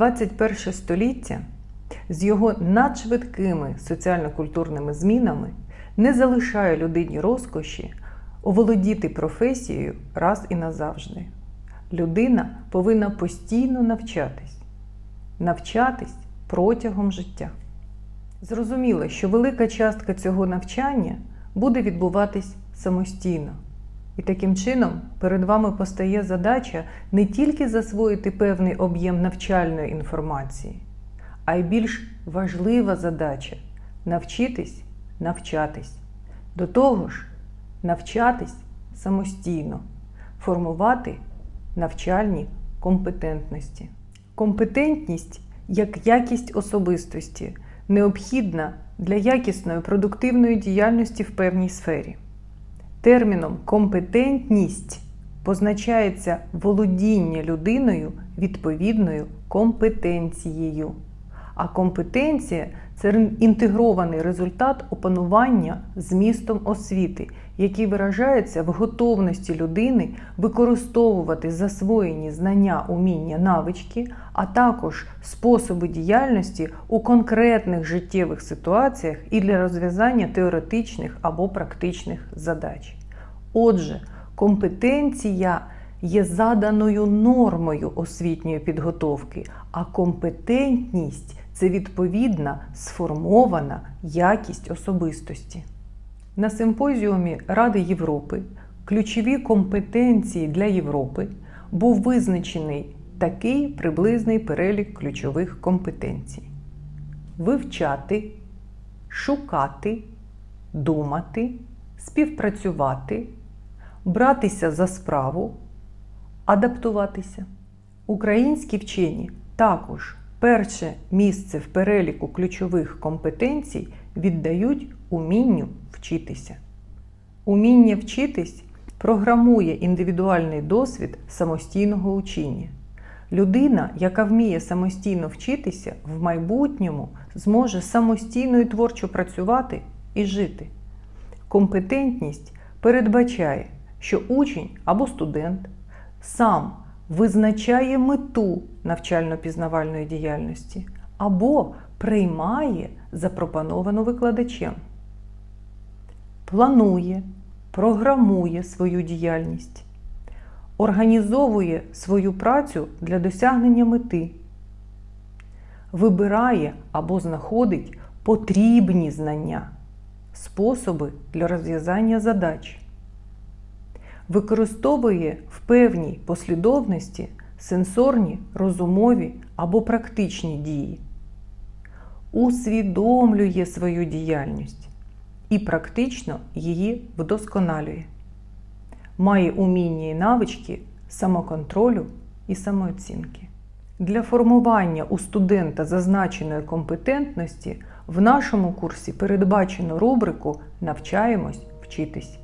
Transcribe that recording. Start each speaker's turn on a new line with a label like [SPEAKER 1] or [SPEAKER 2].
[SPEAKER 1] XXI століття з його надшвидкими соціально-культурними змінами не залишає людині розкоші оволодіти професією раз і назавжди. Людина повинна постійно навчатись, навчатись протягом життя. Зрозуміло, що велика частка цього навчання буде відбуватись самостійно. І таким чином перед вами постає задача не тільки засвоїти певний об'єм навчальної інформації, а й більш важлива задача навчитись навчатись. До того ж, навчатись самостійно, формувати навчальні компетентності. Компетентність як якість особистості необхідна для якісної продуктивної діяльності в певній сфері. Терміном компетентність позначається володіння людиною відповідною компетенцією. А компетенція це інтегрований результат опанування змістом освіти, який виражається в готовності людини використовувати засвоєні знання, уміння, навички, а також способи діяльності у конкретних життєвих ситуаціях і для розв'язання теоретичних або практичних задач. Отже, компетенція є заданою нормою освітньої підготовки, а компетентність це відповідна сформована якість особистості. На симпозіумі Ради Європи ключові компетенції для Європи був визначений такий приблизний перелік ключових компетенцій: вивчати, шукати, думати, співпрацювати, братися за справу, адаптуватися. Українські вчені також перше місце в переліку ключових компетенцій віддають умінню вчитися. Уміння вчитись програмує індивідуальний досвід самостійного учіння. Людина, яка вміє самостійно вчитися, в майбутньому зможе самостійно і творчо працювати і жити. Компетентність передбачає, що учень або студент сам визначає мету навчально-пізнавальної діяльності або приймає запропоновану викладачем, планує, програмує свою діяльність, організовує свою працю для досягнення мети, вибирає або знаходить потрібні знання, способи для розв'язання задач використовує в певній послідовності сенсорні, розумові або практичні дії, усвідомлює свою діяльність і практично її вдосконалює, має уміння і навички самоконтролю і самооцінки. Для формування у студента зазначеної компетентності в нашому курсі передбачено рубрику Навчаємось вчитись.